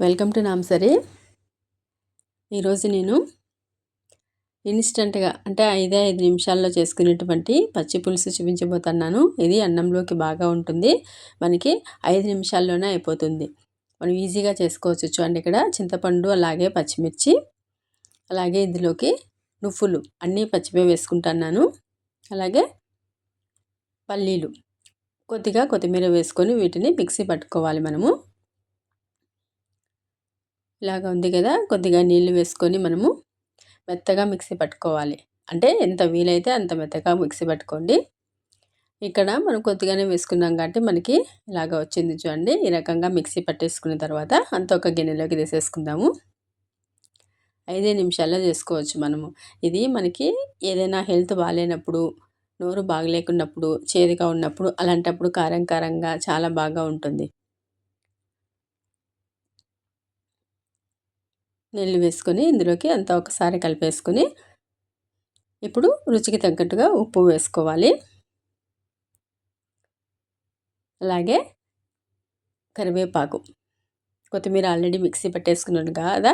Welcome to నామ్సరీ ఈరోజు నేను ఇన్స్టెంట్గా అంటే ఐదే ఐదు నిమిషాల్లో చేసుకునేటువంటి పచ్చి పులుసు చూపించబోతున్నాను. ఇది అన్నంలోకి బాగా ఉంటుంది. మనకి ఐదు నిమిషాల్లోనే అయిపోతుంది. మనం ఈజీగా చేసుకోవచ్చు చూడండి ఇక్కడ చింతపండు అలాగే పచ్చిమిర్చి అలాగే ఇందులోకి నువ్వులు అన్నీ పచ్చిమే వేసుకుంటున్నాను. అలాగే పల్లీలు కొద్దిగా కొత్తిమీర వేసుకొని వీటిని మిక్సీ పట్టుకోవాలి మనము. ఇలాగ ఉంది కదా కొద్దిగా నీళ్ళు వేసుకొని మనము మెత్తగా మిక్సీ పట్టుకోవాలి. అంటే ఎంత వీలైతే అంత మెత్తగా మిక్సీ పట్టుకోండి. ఇక్కడ మనం కొద్దిగానే వేసుకున్నాం కాబట్టి మనకి ఇలాగ వచ్చింది చూడండి. ఈ రకంగా మిక్సీ పట్టేసుకున్న తర్వాత అంత ఒక గిన్నెలోకి తీసేసుకుందాము. ఐదే నిమిషాల్లో చేసుకోవచ్చు మనము. ఇది మనకి ఏదైనా హెల్త్ బాగాలేనప్పుడు నోరు బాగలేకున్నప్పుడు చేదుగా ఉన్నప్పుడు అలాంటప్పుడు కారం కారంగా చాలా బాగా ఉంటుంది. నీళ్ళు వేసుకొని ఇందులోకి అంతా ఒకసారి కలిపేసుకొని ఇప్పుడు రుచికి తగ్గట్టుగా ఉప్పు వేసుకోవాలి. అలాగే కరివేపాకు. కొత్తిమీర ఆల్రెడీ మిక్సీ పట్టేసుకున్నాను కదా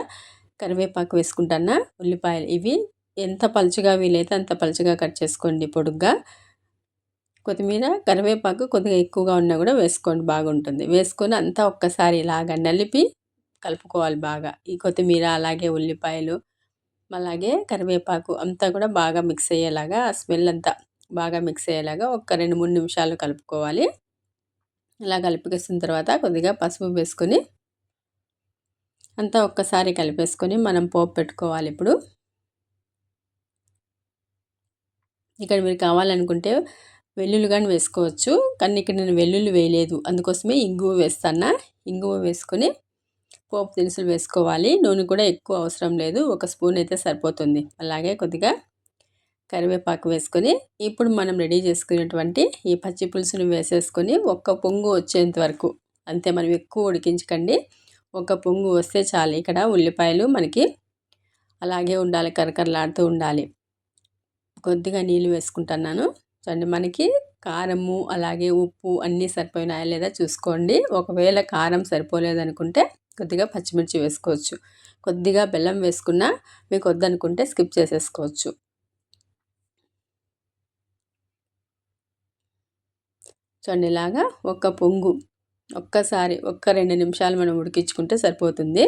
కరివేపాకు వేసుకుంటానా? ఉల్లిపాయలు ఇవి ఎంత పలుచగా వీలైతే అంత పలుచగా కట్ చేసుకోండి పొడుగ్గా. కొత్తిమీర కరివేపాకు కొద్దిగా ఎక్కువగా ఉన్నా కూడా వేసుకోండి బాగుంటుంది. వేసుకొని అంతా ఒక్కసారి ఇలాగ నలిపి కలుపుకోవాలి బాగా. ఈ కొత్తిమీర అలాగే ఉల్లిపాయలు అలాగే కరివేపాకు అంతా కూడా బాగా మిక్స్ అయ్యేలాగా ఆ స్మెల్ అంతా బాగా మిక్స్ అయ్యేలాగా ఒక రెండు మూడు నిమిషాలు కలుపుకోవాలి. ఇలా కలిపేసిన తర్వాత కొద్దిగా పసుపు వేసుకొని అంతా ఒక్కసారి కలిపేసుకొని మనం పోపు పెట్టుకోవాలి ఇప్పుడు. ఇక్కడ మీరు కావాలనుకుంటే వెల్లుల్లి కానీ వేసుకోవచ్చు కానీ ఇక్కడ నేను వెల్లుల్లి వేయలేదు. అందుకోసమే ఇంగువ వేస్తాను ఇంగువ వేసుకొని పోపు దినుసులు వేసుకోవాలి. నూనె కూడా ఎక్కువ అవసరం లేదు. ఒక స్పూన్ అయితే సరిపోతుంది. అలాగే కొద్దిగా కరివేపాకు వేసుకొని ఇప్పుడు మనం రెడీ చేసుకునేటువంటి ఈ పచ్చి పులుసును వేసేసుకొని ఒక్క పొంగు వచ్చేంత వరకు అంతే మనం ఎక్కువ ఉడికించకండి. ఒక పొంగు వస్తే చాలు. ఇక్కడ ఉల్లిపాయలు మనకి అలాగే ఉండాలి కరకరలాడుతూ ఉండాలి. కొద్దిగా నీళ్ళు వేసుకుంటున్నాను. చూడండి మనకి కారము అలాగే ఉప్పు అన్నీ సరిపోయినాయా లేదా చూసుకోండి. ఒకవేళ కారం సరిపోలేదనుకుంటే కొద్దిగా పచ్చిమిర్చి వేసుకోవచ్చు. కొద్దిగా బెల్లం వేసుకున్నా మీకు వద్దనుకుంటే స్కిప్ చేసేసుకోవచ్చు. చూడండి ఇలాగా ఒక్క పొంగు ఒక్కసారి ఒక్క రెండు నిమిషాలు మనం ఉడికించుకుంటే సరిపోతుంది.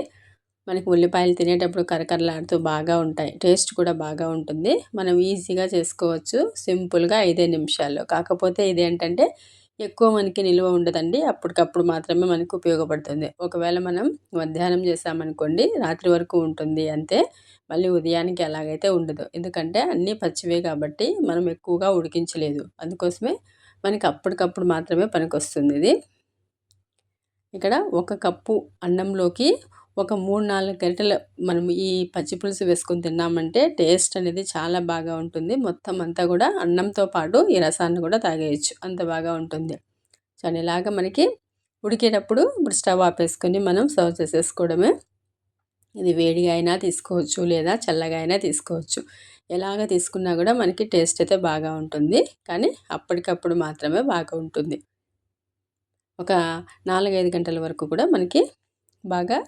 మనకి ఉల్లిపాయలు తినేటప్పుడు కరకరలాడుతూ బాగా ఉంటాయి. టేస్ట్ కూడా బాగా ఉంటుంది. మనం ఈజీగా చేసుకోవచ్చు. సింపుల్గా ఐదే నిమిషాల్లో. కాకపోతే ఇదేంటంటే ఎక్కువ మనకి నిల్వ ఉండదండి. అప్పటికప్పుడు మాత్రమే మనకు ఉపయోగపడుతుంది. ఒకవేళ మనం మధ్యాహ్నం చేసామనుకోండి రాత్రి వరకు ఉంటుంది అంతే. మళ్ళీ ఉదయానికి ఎలాగైతే ఉండదు. ఎందుకంటే అన్నీ పచ్చివే కాబట్టి మనం ఎక్కువగా ఉడికించలేదు. అందుకోసమే మనకి అప్పటికప్పుడు మాత్రమే పనికొస్తుంది ఇది. ఇక్కడ ఒక కప్పు అన్నంలోకి ఒక మూడు నాలుగు గంటలు మనం ఈ పచ్చిపులుసు వేసుకొని తిన్నామంటే టేస్ట్ అనేది చాలా బాగా ఉంటుంది. మొత్తం అంతా కూడా అన్నంతో పాటు ఈ రసాన్ని కూడా తాగేయచ్చు. అంత బాగా ఉంటుంది. సో ఇలాగా మనకి ఉడికేటప్పుడు ఇప్పుడు స్టవ్ ఆపేసుకొని మనం సర్వ్ చేసేసుకోవడమే. ఇది వేడిగా అయినా తీసుకోవచ్చు లేదా చల్లగా అయినా తీసుకోవచ్చు. ఎలాగ తీసుకున్నా కూడా మనకి టేస్ట్ అయితే బాగా ఉంటుంది. కానీ అప్పటికప్పుడు మాత్రమే బాగా ఉంటుంది. ఒక నాలుగైదు గంటల వరకు కూడా మనకి బాగా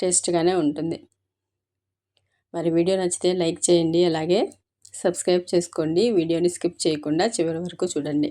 టేస్ట్గానే ఉంటుంది. మరి వీడియో నచ్చితే లైక్ చేయండి అలాగే సబ్స్క్రైబ్ చేసుకోండి. వీడియోని స్కిప్ చేయకుండా చివరి వరకు చూడండి.